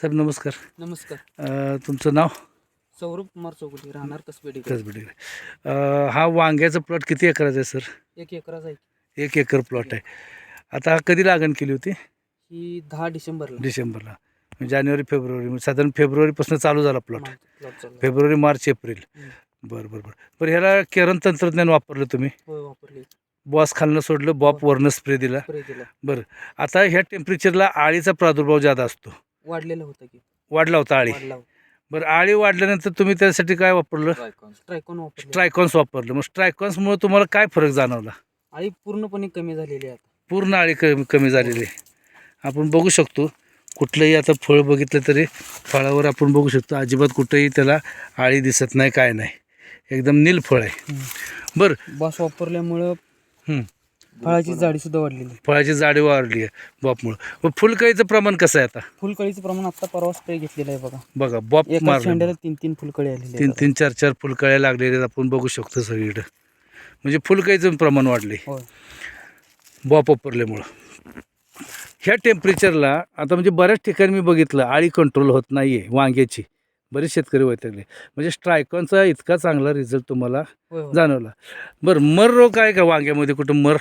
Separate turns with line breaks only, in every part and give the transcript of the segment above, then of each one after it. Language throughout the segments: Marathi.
साहेब नमस्कार.
नमस्कार.
अ, तुमचं नाव?
सौरभ कुमार चौकटी राहणार कसबेडी
कसबेडे हा वांग्याचा प्लॉट किती एकराचा आहे सर?
एक एकराच आहे.
एक एकर प्लॉट आहे. आता हा कधी लागण केली होती?
ही दहा डिसेंबरला.
डिसेंबरला. जानेवारी फेब्रुवारी म्हणजे साधारण फेब्रुवारीपासून चालू झाला प्लॉट.
मा- plot चालू आहे.
फेब्रुवारी मार्च एप्रिल.
हम्म.
बरं बरं बरं. बरं ह्याला केरन तंत्रज्ञान वापरलं तुम्ही?
होय वापरली.
बॉस खालनं सोडलं बॉप वरनं स्प्रे दिला.
स्प्रे दिला.
बरं. आता ह्या टेम्परेचरला आळीचा प्रादुर्भाव जादा असतो.
वाढलेलं होतं की.
वाढला होता आळी.
वाढला
बरं आळी वाढल्यानंतर तुम्ही त्यासाठी काय वापरलं?
ट्रायकॉन वापरले.
स्ट्रायकॉन्स वापरलं. मग स्ट्रायकॉन्समुळे तुम्हाला काय फरक जाणवला?
आणि पूर्णपणे कमी झालेली आहे आता.
पूर्ण आळी कमी कमी झालेली आहे. आपण बघू शकतो कुठलंही आता फळ बघितलं तरी फळावर आपण बघू शकतो अजिबात कुठंही त्याला आळी दिसत नाही काय नाही. एकदम नील फळ आहे. बरं.
बॉस वापरल्यामुळं
हं.
फळाची जाडी सुद्धा वाढलेली.
फळाची जाडी वाढली आहे. बॉपमुळं. फुलकळीचं प्रमाण कसं आहे आता?
फुलकळीचं प्रमाण आता परवा स्प्रे घेतलेलं आहे बघा.
बघा बॉप
एका
मारलं.
शेंड्याला तीन तीन फुलकळी आलेली
तीन तीन चार चार फुलकळ्या लागलेल्या आपण बघू शकतो सगळीकडं. म्हणजे फुलकळीचं प्रमाण वाढले.
होय.
बॉप वापरल्यामुळं. ह्या टेम्परेचरला आता म्हणजे बऱ्याच ठिकाणी मी बघितलं आळी कंट्रोल होत नाही आहे वांग्याची. बरेच शेतकरी वैतागले. म्हणजे स्ट्रायकॉनचा इतका चांगला रिझल्ट तुम्हाला
होय होय.
जाणवला. बरं मर रोग आहे का वांग्यामध्ये? कुठं मर?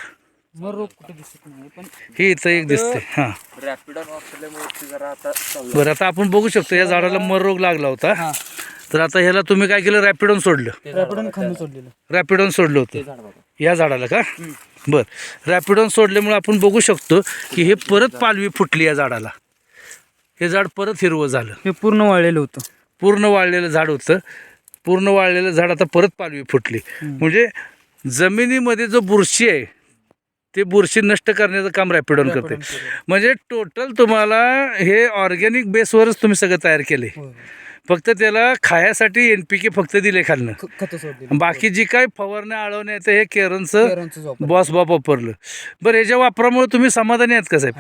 मग रोग कुठे दिसत नाही पण
हे इथं एक दिसते हां.
रॅपिडॉन वापरल्यामुळे ते जरा आता चालू
बरं आता आपण बघू शकतो या झाडाला मर रोग लागला होता.
हा.
तर आता ह्याला तुम्ही काय केलं? रॅपिडॉन सोडलं.
रॅपिडॉन खांदू सोडलेलं.
रॅपिडॉन सोडलं होतं.
ते झाड बघा.
या झाडाला का? बरं. रॅपिडॉन सोडल्यामुळे आपण बघू शकतो की हे परत पालवी फुटली या झाडाला. हे झाड परत हिरवं झालं.
हे पूर्ण वाळलेलं होतं.
पूर्ण वाळलेलं झाड होतं. पूर्ण वाळलेलं झाड आता परत पालवी फुटली. म्हणजे जमिनीमध्ये जो बुरशी आहे ते बुरशी नष्ट करण्याचं काम रॅपिडॉन करते. म्हणजे टोटल तुम्हाला हे ऑर्गॅनिक बेसवरच तुम्ही सगळं तयार केले. फक्त त्याला खायासाठी एन पी के फक्त दिले खालनं बाकी जी काही फवारण्या आळवण्या येतं हे केरनचं. बॉस बॉप वापरलं बरं याच्या वापरामुळे तुम्ही समाधानी आहात का साहेब.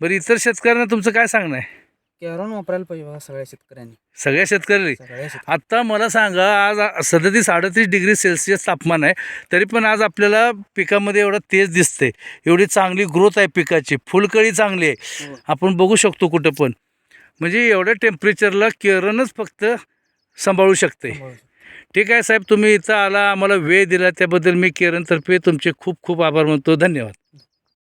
बरं इतर शेतकऱ्यांना तुमचं काय सांगणं आहे
केरॉन वापरायला पाहिजे बघा
सगळ्या शेतकऱ्यांनी.
सगळ्या शेतकऱ्यांनी
आत्ता मला सांगा आज सदतीस अडतीस डिग्री सेल्सिअस तापमान आहे तरी पण आज आपल्याला पिकामध्ये एवढं तेज दिसते एवढी चांगली ग्रोथ आहे पिकाची फुलकळी चांगली आहे.
हो.
आपण बघू शकतो कुठं पण. म्हणजे एवढ्या टेम्परेचरला केरनच फक्त सांभाळू शकते. ठीक आहे साहेब तुम्ही इथं आला आम्हाला वेळ दिला त्याबद्दल मी केरनतर्फे तुमचे खूप खूप आभार मानतो. धन्यवाद.